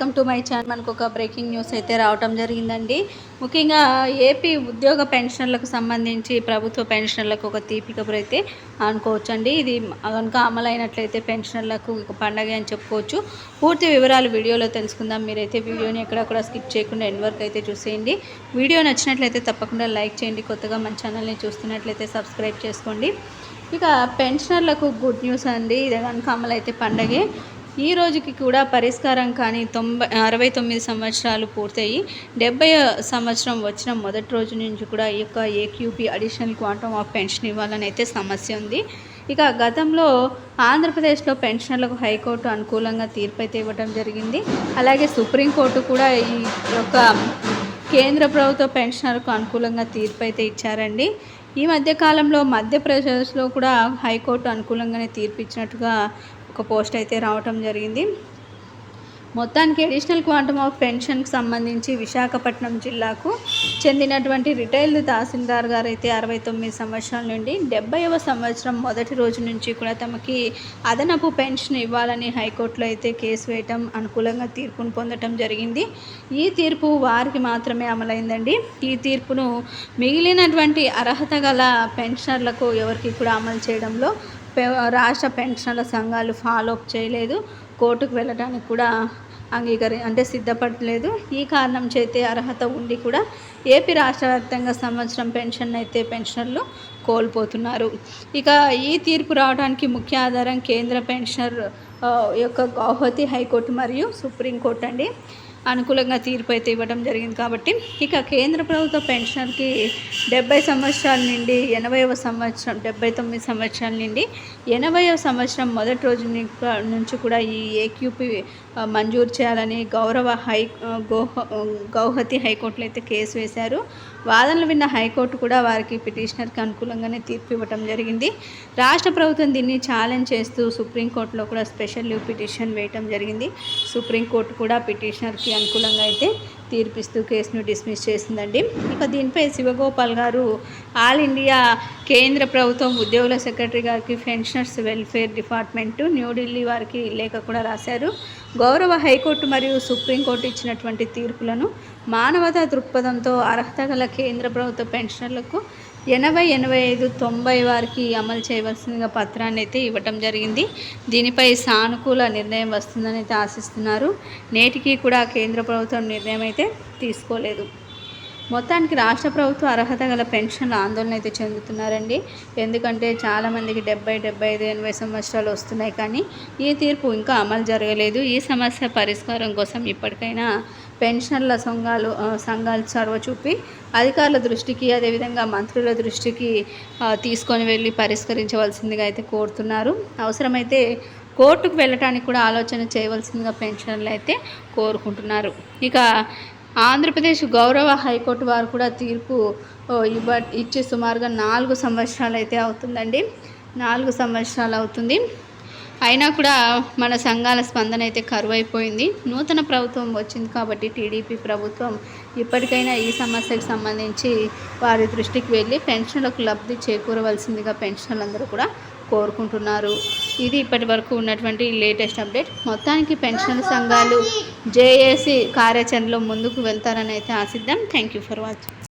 Welcome to my channel. మనకు ఒక breaking news అయితే రావటం జరిగిందండి. ముఖ్యంగా ఏపీ ఉద్యోగ పెన్షన్లకు సంబంధించి ప్రభుత్వ పెన్షన్లకు ఒక తీపి కబురు అయితే అనుకోవచ్చండి. ఇది కనుక అమలైనట్లయితే పెన్షన్లకు ఒక పండగ అని చెప్పుకోవచ్చు. పూర్తి వివరాలు వీడియోలో తెలుసుకుందాం. మీరైతే వీడియోని ఎక్కడ కూడా స్కిప్ చేయకుండా ఎండ్ వరకు అయితే చూసేయండి. వీడియో నచ్చినట్లయితే తప్పకుండా లైక్ చేయండి. కొత్తగా మన ఛానల్ని చూస్తున్నట్లయితే సబ్స్క్రైబ్ చేసుకోండి. ఇక పెన్షనర్లకు గుడ్ న్యూస్ అండి. ఇది కనుక అమలైతే పండగే. ఈ రోజుకి కూడా పరిష్కారం కానీ తొంభై అరవై తొమ్మిది సంవత్సరాలు పూర్తయి డెబ్బై సంవత్సరం వచ్చిన మొదటి రోజు నుంచి కూడా ఈ యొక్క AQP additional quantum of pension ఇవ్వాలని అయితే సమస్య ఉంది. ఇక గతంలో ఆంధ్రప్రదేశ్లో పెన్షన్లకు హైకోర్టు అనుకూలంగా తీర్పు అయితే ఇవ్వడం జరిగింది. అలాగే సుప్రీంకోర్టు కూడా ఈ యొక్క కేంద్ర ప్రభుత్వ పెన్షనర్కు అనుకూలంగా తీర్పు అయితే ఇచ్చారండి. ఈ మధ్య కాలంలో మధ్యప్రదేశ్లో కూడా హైకోర్టు అనుకూలంగానే తీర్పు ఇచ్చినట్టుగా ఒక పోస్ట్ అయితే రావటం జరిగింది. మొత్తానికి అడిషనల్ క్వాంటమ్ ఆఫ్ పెన్షన్కి సంబంధించి విశాఖపట్నం జిల్లాకు చెందినటువంటి రిటైల్డ్ తహసీల్దార్ గారు అయితే అరవై తొమ్మిది సంవత్సరాల నుండి డెబ్బైవ సంవత్సరం మొదటి రోజు నుంచి కూడా తమకి అదనపు పెన్షన్ ఇవ్వాలని హైకోర్టులో అయితే కేసు వేయటం అనుకూలంగా తీర్పును పొందటం జరిగింది. ఈ తీర్పు వారికి మాత్రమే అమలైందండి. ఈ తీర్పును మిగిలినటువంటి అర్హత గల పెన్షనర్లకు ఎవరికి కూడా అమలు చేయడంలో రాష్ట్ర పెన్షన్ల సంఘాలు ఫాలో అప్ చేయలేదు. కోర్టుకు వెళ్ళడానికి కూడా అంగీకరి అంటే సిద్ధపడలేదు. ఈ కారణం చేతే అర్హత ఉండి కూడా ఏపీ రాష్ట్ర వ్యాప్తంగా సంవత్సరం పెన్షన్ అయితే పెన్షన్లు కోల్పోతున్నారు. ఇక ఈ తీర్పు రావడానికి ముఖ్య ఆధారం కేంద్ర పెన్షనర్ యొక్క గౌహతి హైకోర్టు మరియు సుప్రీంకోర్టు అండి. అనుకూలంగా తీర్పు అయితే ఇవ్వడం జరిగింది కాబట్టి ఇక కేంద్ర ప్రభుత్వ పెన్షన్కి డెబ్బై సంవత్సరాల నుండి ఎనభైవ సంవత్సరం డెబ్బై తొమ్మిది సంవత్సరాల నుండి ఎనభైవ సంవత్సరం మొదటి రోజు నుంచి కూడా ఈ ఏక్యూపీ మంజూరు చేయాలని గౌరవ హై గోహ గౌహతి హైకోర్టులో అయితే కేసు వేశారు. వాదనలు విన్న హైకోర్టు కూడా వారికి పిటిషనర్కి అనుకూలంగానే తీర్పు ఇవ్వడం జరిగింది. రాష్ట్ర ప్రభుత్వం దీన్ని ఛాలెంజ్ చేస్తూ సుప్రీంకోర్టులో కూడా స్పెషల్ లీవ్ పిటిషన్ వేయటం జరిగింది. సుప్రీంకోర్టు కూడా పిటిషనర్కి అనుకూలంగా అయితే తీర్పిస్తూ కేసును డిస్మిస్ చేసిందండి. ఇక దీనిపై శివగోపాల్ గారు ఆల్ ఇండియా కేంద్ర ప్రభుత్వం ఉద్యోగుల సెక్రటరీ గారికి పెన్షనర్స్ వెల్ఫేర్ డిపార్ట్మెంటు న్యూఢిల్లీ వారికి లేఖ కూడా రాశారు. గౌరవ హైకోర్టు మరియు సుప్రీంకోర్టు ఇచ్చినటువంటి తీర్పులను మానవతా దృక్పథంతో అర్హత గల కేంద్ర ప్రభుత్వ పెన్షనర్లకు ఎనభై ఎనభై ఐదు తొంభై వారికి అమలు చేయవలసిందిగా పత్రాన్ని అయితే ఇవ్వటం జరిగింది. దీనిపై సానుకూల నిర్ణయం వస్తుందని అయితే ఆశిస్తున్నారు. నేటికి కూడా కేంద్ర ప్రభుత్వం నిర్ణయం అయితే తీసుకోలేదు. మొత్తానికి రాష్ట్ర ప్రభుత్వ అర్హత గల పెన్షన్ల ఆందోళన అయితే చెందుతున్నారండి. ఎందుకంటే చాలామందికి డెబ్బై డెబ్బై ఐదు ఎనభై సంవత్సరాలు వస్తున్నాయి కానీ ఈ తీర్పు ఇంకా అమలు జరగలేదు. ఈ సమస్య పరిష్కారం కోసం ఇప్పటికైనా పెన్షన్ల సంఘాలు సంఘాలు చొరవ చూపి అధికారుల దృష్టికి అదేవిధంగా మంత్రుల దృష్టికి తీసుకొని వెళ్ళి పరిష్కరించవలసిందిగా అయితే కోరుతున్నారు. అవసరమైతే కోర్టుకు వెళ్ళటానికి కూడా ఆలోచన చేయవలసిందిగా పెన్షన్లు అయితే కోరుకుంటున్నారు. ఇక ఆంధ్రప్రదేశ్ గౌరవ హైకోర్టు వారు కూడా తీర్పు ఇవ్వ ఇచ్చి సుమారుగా నాలుగు సంవత్సరాలు అయితే అవుతుందండి. నాలుగు సంవత్సరాలు అవుతుంది. అయినా కూడా మన సంఘాల స్పందన అయితే కరువైపోయింది. నూతన ప్రభుత్వం వచ్చింది కాబట్టి టీడీపీ ప్రభుత్వం ఇప్పటికైనా ఈ సమస్యకు సంబంధించి వారి దృష్టికి వెళ్ళి పెన్షన్లకు లబ్ధి చేకూరవలసిందిగా పెన్షన్లందరూ కూడా కోరుకుంటున్నారు. ఇది ఇప్పటి వరకు ఉన్నటువంటి లేటెస్ట్ అప్డేట్. మొత్తానికి పెన్షన్ సంఘాలు జేఏసీ కార్యాచరణలో ముందుకు వెళ్తారని అయితే ఆశిద్దాం. Thank you for watching.